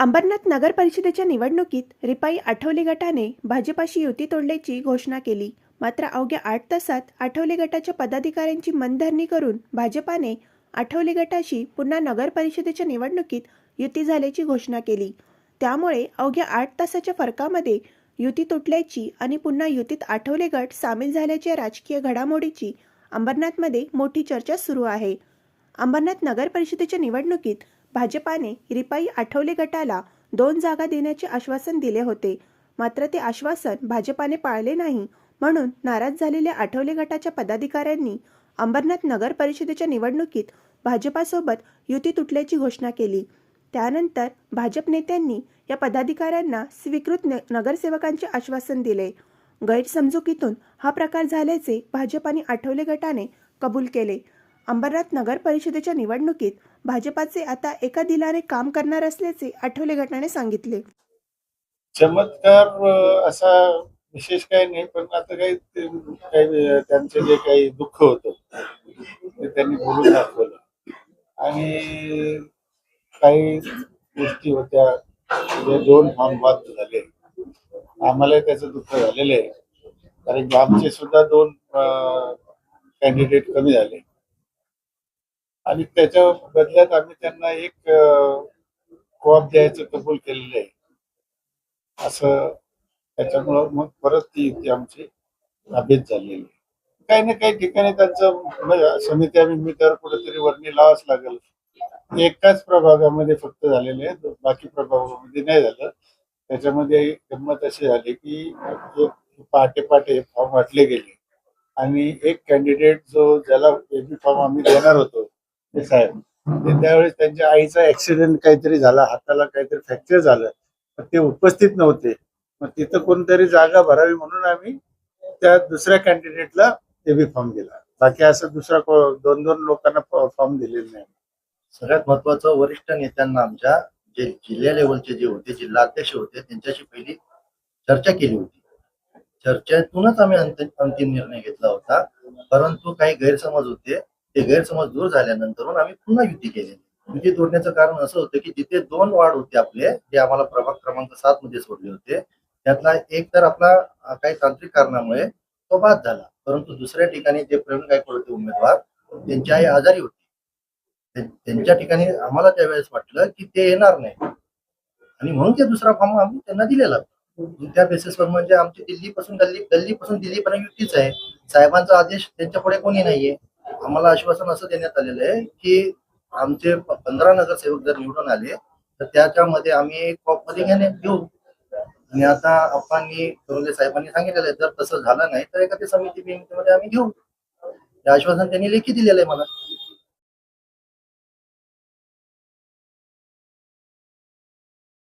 अंबरनाथ नगर परिषदेच्या निवडणुकीत रिपाई आठवले गटाने भाजपाशी युती तोडल्याची घोषणा केली. मात्र अवघ्या आठ तासात आठवले गटाच्या पदाधिकाऱ्यांची मनधरणी करून भाजपाने आठवले गटाशी पुन्हा नगर परिषदेच्या निवडणुकीत युती झाल्याची घोषणा केली. त्यामुळे अवघ्या आठ तासाच्या फरकामध्ये युती तुटल्याची आणि पुन्हा युतीत आठवले गट सामील झाल्याच्या राजकीय घडामोडीची अंबरनाथमध्ये मोठी चर्चा सुरू आहे. अंबरनाथ नगर परिषदेच्या निवडणुकीत भाजपाने रिपाई आठवले गटाला दोन जागा देण्याचे आश्वासन दिले होते. मात्र ते आश्वासन भाजपाने पाळले नाही म्हणून नाराज झालेल्या आठवले गटाच्या पदाधिकाऱ्यांनी अंबरनाथ नगर परिषदेच्या निवडणुकीत भाजपासोबत युती तुटल्याची घोषणा केली. त्यानंतर भाजप नेत्यांनी या पदाधिकाऱ्यांना स्वीकृत नगरसेवकांचे आश्वासन दिले. गैरसमजुकीतून हा प्रकार झाल्याचे भाजप आणि आठवले गटाने कबूल केले. अंबरनाथ नगर परिषदेच्या निवडणुकीत भाजपाचे आता एका दिलाने काम करणार असल्याचे आठवले गटाने सांगितले. चमत्कार असा विशेष काही नाही पण आता काही त्यांचं जे काही दुःख होतं ते त्यांनी बोलून दाखवलं. आणि काही गोष्टी होत्या जे दोन फॉर्म बाद झाले. आम्हाला त्याचं दुःख झालेलं आहे. कारण आमचे सुद्धा दोन कॅन्डिडेट कमी झाले. आणि त्याच्या बदल्यात आम्ही त्यांना एक कॉप द्यायचं कबूल केलेलं आहे. असं त्याच्यामुळं मग परत ती युती आमची नाबीद झालेली आहे. काही ना काही ठिकाणी त्यांचं म्हणजे समित्या तर कुठेतरी वर्णी लावाच लागेल. एकाच प्रभागामध्ये फक्त झालेले आहे बाकी प्रभागामध्ये नाही झालं. त्याच्यामध्ये गंमत अशी झाली की पहाटे पहाटे फॉर्म वाटले गेले. आणि एक कॅन्डिडेट जो ज्याला एबी फॉर्म आम्ही देणार होतो ते साहेब ते त्यावेळेस त्यांच्या आईचा ऍक्सिडेंट काहीतरी झाला हाताला काहीतरी फ्रॅक्चर झालं. पण ते उपस्थित नव्हते. मग तिथं कोणतरी जागा भरावी म्हणून आम्ही त्या दुसऱ्या कॅन्डिडेटला बी फॉर्म दिला. बाकी असं दुसरा दोन दोन लोकांना फॉर्म दिलेले नाही. सगळ्यात महत्वाचं वरिष्ठ नेत्यांना आमच्या जे जिल्हा लेवलचे जे होते जिल्हा अध्यक्ष होते त्यांच्याशी पहिली चर्चा केली होती. चर्चेतूनच आम्ही अंतिम निर्णय घेतला होता. परंतु काही गैरसमज होते. ते गैरसमज दूर झाल्यानंतर आम्ही पुन्हा युती केली युती तोडण्याचं कारण असं होतं की जिथे दोन वार्ड होते आपले जे आम्हाला प्रभाग क्रमांक सात मध्ये सोडले होते त्यातला एक तर आपला काही तांत्रिक कारणामुळे तो बाद झाला. परंतु दुसऱ्या ठिकाणी जे प्रवीण गायकवाड होते उमेदवार त्यांची आई आजारी होती. त्यांच्या ठिकाणी आम्हाला त्यावेळेस वाटलं की ते येणार नाही. आणि म्हणून ते दुसरा फॉर्म आम्ही त्यांना दिलेला त्या बेसिसवर म्हणजे आमची दिल्लीपासून गल्ली गल्लीपासून दिल्लीपर्यंत युतीच आहे. साहेबांचा आदेश त्यांच्या पुढे कोणी नाहीये. आम्हाला आश्वासन असं देण्यात आलेलं आहे की आमचे पंधरा नगरसेवक जर निवडून आले तर त्याच्यामध्ये आम्ही कॉपमध्ये घेणे घेऊ. आणि आता आपण करोले साहेबांनी सांगितलेलं आहे जर तसं झालं नाही तर एखादी समिती बिमितीमध्ये आम्ही घेऊ. हे आश्वासन त्यांनी लेखी दिलेलं आहे मला.